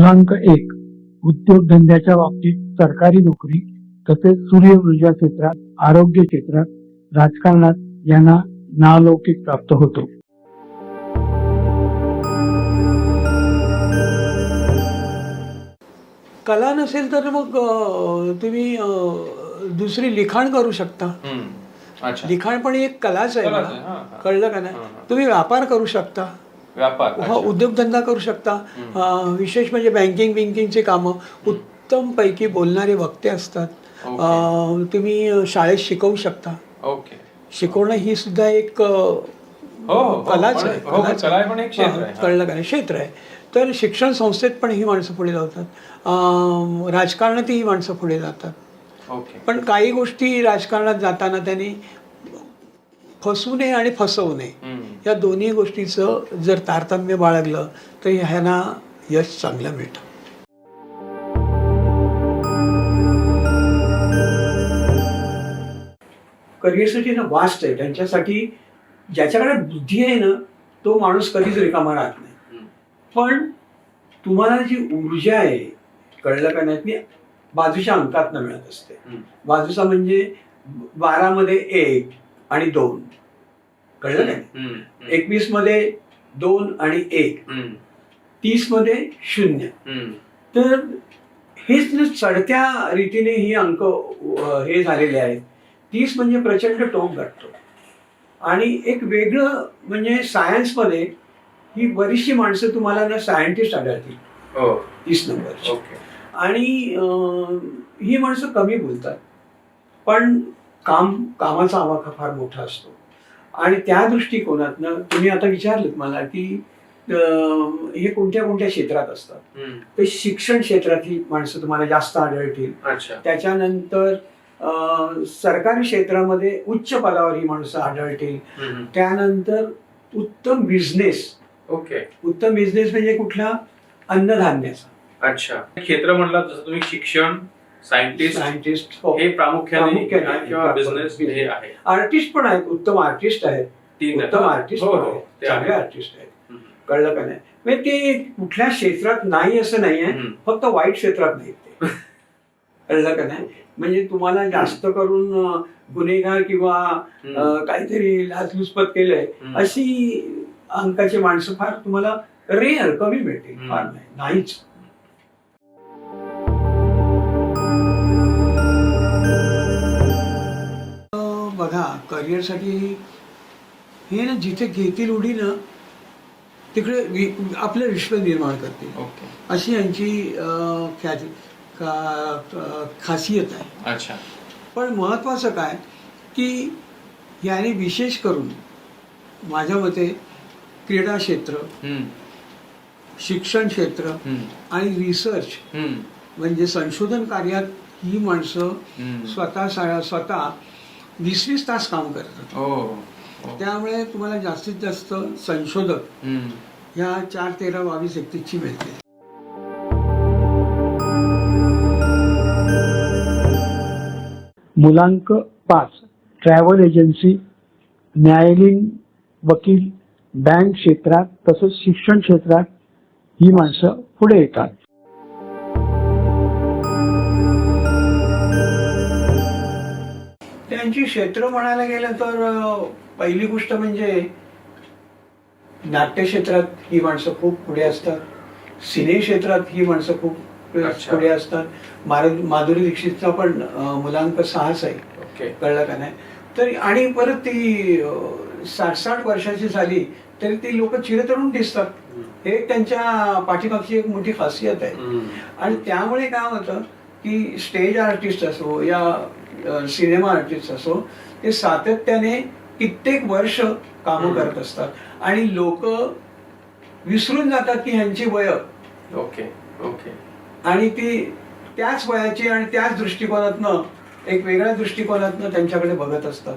मुलांक एक. उद्योगधंद्याच्या बाबतीत सरकारी नोकरी तसेच सूर्य ऊर्जा क्षेत्रात आरोग्य क्षेत्रात राजकारणात यांना नावलौकिक प्राप्त होतो. कला नसेल तर मग तुम्ही दुसरी लिखाण करू शकता. लिखाण पण एक कलाच आहे मला. कळलं का नाही. तुम्ही व्यापार करू शकता. व्यापार. हा. उद्योगधंदा करू शकता. विशेष म्हणजे बँकिंग बिंकिंगची कामं उत्तम पैकी बोलणारे वक्ते असतात. तुम्ही शाळेत शिकवू शकता. ओके. शिकवणं ही सुद्धा एक हो, हो, कलाच आहे. कळलं का क्षेत्र आहे. तर शिक्षण संस्थेत पण ही माणसं पुढे जातात. अं, राजकारणातही ही माणसं पुढे जातात. पण काही गोष्टी राजकारणात जाताना त्यांनी फसू नये आणि फसवू नये. या दोन्ही गोष्टीचं जर तारतम्य बाळगलं तर ह्यांना यश चांगलं मिळतं करिअरसाठी ना वास्ट आहे त्यांच्यासाठी ज्याच्याकडे बुद्धी आहे ना तो माणूस कधीच रिकामा राहत नाही. पण तुम्हाला जी ऊर्जा आहे कळलं का नाही ती बाजूच्या अंकात मिळत असते. बाजूचा म्हणजे बारामध्ये एक आणि दोन. कळलं काय. हम्म. एकवीसमध्ये दोन आणि एक. तीसमध्ये शून्य. तर हेच ना चढत्या रीतीने ही अंक हे झालेले आहेत तीस म्हणजे प्रचंड टोक गाठतो. आणि एक वेगळं म्हणजे सायन्समध्ये ही बरीचशी माणसं तुम्हाला ना सायंटिस्ट आढळतील. हो. तीस नंबरची. ओके. आणि ही माणसं कमी बोलतात. पण काम कामाचा आवाका फार मोठा असतो. आणि त्या दृष्टिकोनातनं तुम्ही आता विचारलं मला की हे कोणत्या कोणत्या क्षेत्रात असतात. तर शिक्षण क्षेत्रातली माणसं तुम्हाला जास्त आढळतील. अच्छा. त्याच्यानंतर सरकारी क्षेत्रामध्ये उच्च पदावर ही माणसं आढळतील. त्यानंतर उत्तम बिझनेस ओके. उत्तम बिझनेस म्हणजे कुठला? अन्नधान्याचा. अच्छा. क्षेत्र म्हणला जसं तुम्ही शिक्षण सायंटिस्ट सायंटिस्ट हो. हे प्रामुख्याने किंवा बिझनेस हे आहे. आर्टिस्ट पण आहेत उत्तम आर्टिस्ट आहेत. तीन उत्तम आर्टिस्ट हो हो. ते चांगले. आर्टिस्ट आहेत. कळलं का नाही? म्हणजे ते कुठल्या क्षेत्रात नाही असं नाही आहे. फक्त वाईट क्षेत्रात नाही ते. कळलं का नाही? म्हणजे तुम्हाला जास्त करून गुन्हेगार किंवा काहीतरी लाचलुचपत केलंय. अशी अंकाची माणसं फार तुम्हाला रेअर कमी हम्म. फार नाही. नाहीच. बघा करिअरसाठी हे ना जिथे घेतील उडी ना तिकडे आपलं विश्व निर्माण करतील ओके अशी यांची खासियत आहे अच्छा पण महत्त्वाचं काय की याने विशेष करून माझ्या मते क्रीडा क्षेत्र. शिक्षण क्षेत्र. आणि रिसर्च. म्हणजे संशोधन कार्यात ही माणसं. स्वतः स्वतः वीस वीस तास काम करतात हो हो. त्यामुळे तुम्हाला जास्तीत जास्त संशोधक. ह्या चार तेरा बावीस एकतीसची मिळते मुलांक पाच ट्रॅव्हल एजन्सी न्यायालयीन वकील बँक क्षेत्रात तसेच शिक्षण क्षेत्रात ही माणसं पुढे येतात त्यांची क्षेत्र म्हणायला गेलं तर पहिली गोष्ट म्हणजे नाट्य क्षेत्रात ही माणसं खूप पुढे असतात. सिने क्षेत्रात ही माणसं खूप. पुढे असतात. माधुरी दीक्षितचा पण मुलांक सहाच आहे. कळलं का नाही? तर आणि परत ती साठ साठ वर्षाची झाली तरी ती लोक चिरतरुण दिसतात. हे त्यांच्या पाठीमागची एक मोठी खासियत आहे. आणि त्यामुळे काय होतं की स्टेज आर्टिस्ट असो या सिनेमा आर्टिस्ट असो ते सातत्याने कित्येक वर्ष कामं. करत असतात. आणि लोक विसरून जातात की ह्यांची वय. Okay okay. आणि ती त्याच वयाची आणि त्याच दृष्टिकोनातनं एक वेगळ्या दृष्टिकोनातनं त्यांच्याकडे बघत असतात.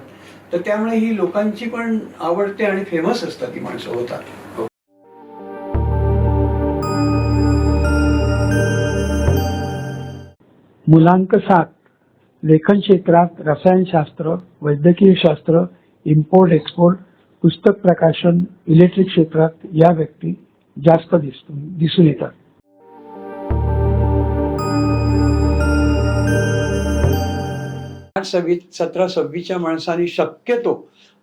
तर त्यामुळे ही लोकांची पण आवडते आणि फेमस असतात ही माणसं होतात. मुलांक सात लेखन क्षेत्रात रसायनशास्त्र वैद्यकीय शास्त्र इम्पोर्ट एक्सपोर्ट पुस्तक प्रकाशन इलेक्ट्रिक क्षेत्रात या व्यक्ती जास्त दिसून येतात. सतरा सव्वीच्या माणसांनी शक्यतो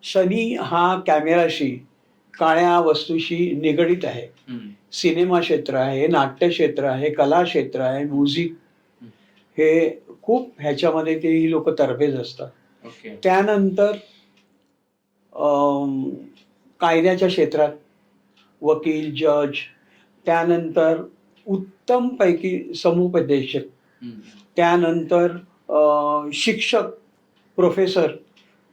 शनी हा कॅमेराशी काळ्या वस्तूशी निगडीत आहे. सिनेमा क्षेत्र आहे नाट्य क्षेत्र आहे कला क्षेत्र आहे म्युझिक हे खूप ह्याच्यामध्ये ते ही लोक तरबेज असतात ओके त्यानंतर कायद्याच्या क्षेत्रात वकील जज त्यानंतर उत्तम पैकी समुपदेशक हम्म. त्यानंतर शिक्षक प्रोफेसर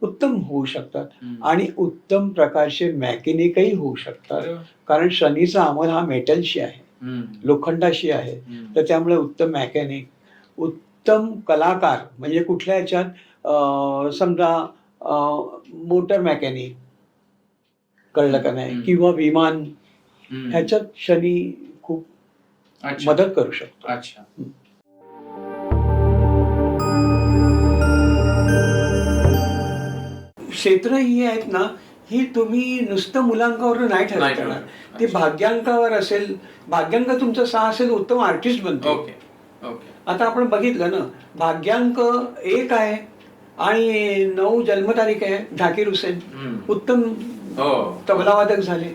उत्तम होऊ शकतात हम्म. आणि उत्तम प्रकारचे मॅकॅनिकही होऊ शकतात. कारण शनीचा अमल हा मेटलशी आहे हम्म. लोखंडाशी आहे हम्म. तर त्यामुळे उत्तम मॅकॅनिक उत्तम कलाकार म्हणजे कुठल्या ह्याच्यात अं, समजा मोटर मॅकॅनिक कळलं का नाही. किंवा विमान. ह्याच्यात शनी खूप. मदत करू शकतो अच्छा क्षेत्र ही आहेत ना ही तुम्ही नुसतं मुलांकावर नाही ठरवणार. ते भाग्यांकावर असेल भाग्यांक तुमचा सहा असेल उत्तम आर्टिस्ट बनतो आता आपण बघितलं ना भाग्यांक एक आहे आणि नऊ जन्मतारीख आहे झाकीर हुसेन. उत्तम हो तबलावादक झाले.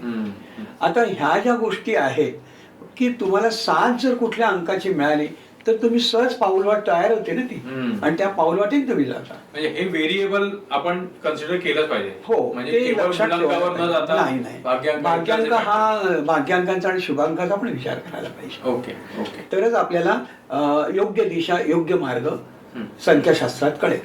आता ह्या ज्या गोष्टी आहेत की तुम्हाला साथ जर कुठल्या अंकाची मिळाली तर तुम्ही सहज पाऊलवाट तयार होते ना ती हम्म. आणि त्या पाऊलवाटेत तुम्ही जाता म्हणजे हे व्हेरिएबल आपण कन्सिडर केलंच पाहिजे हो म्हणजे ते केवळ लक्षात न ठेवायला जाता. नाही नाही भाग्यांक भाग्यांक हा भाग्यांकांचा आणि शुभांकाचा पण विचार करायला पाहिजे ओके ओके तरच आपल्याला अं, योग्य दिशा योग्य मार्ग. संख्याशास्त्रात कळेल.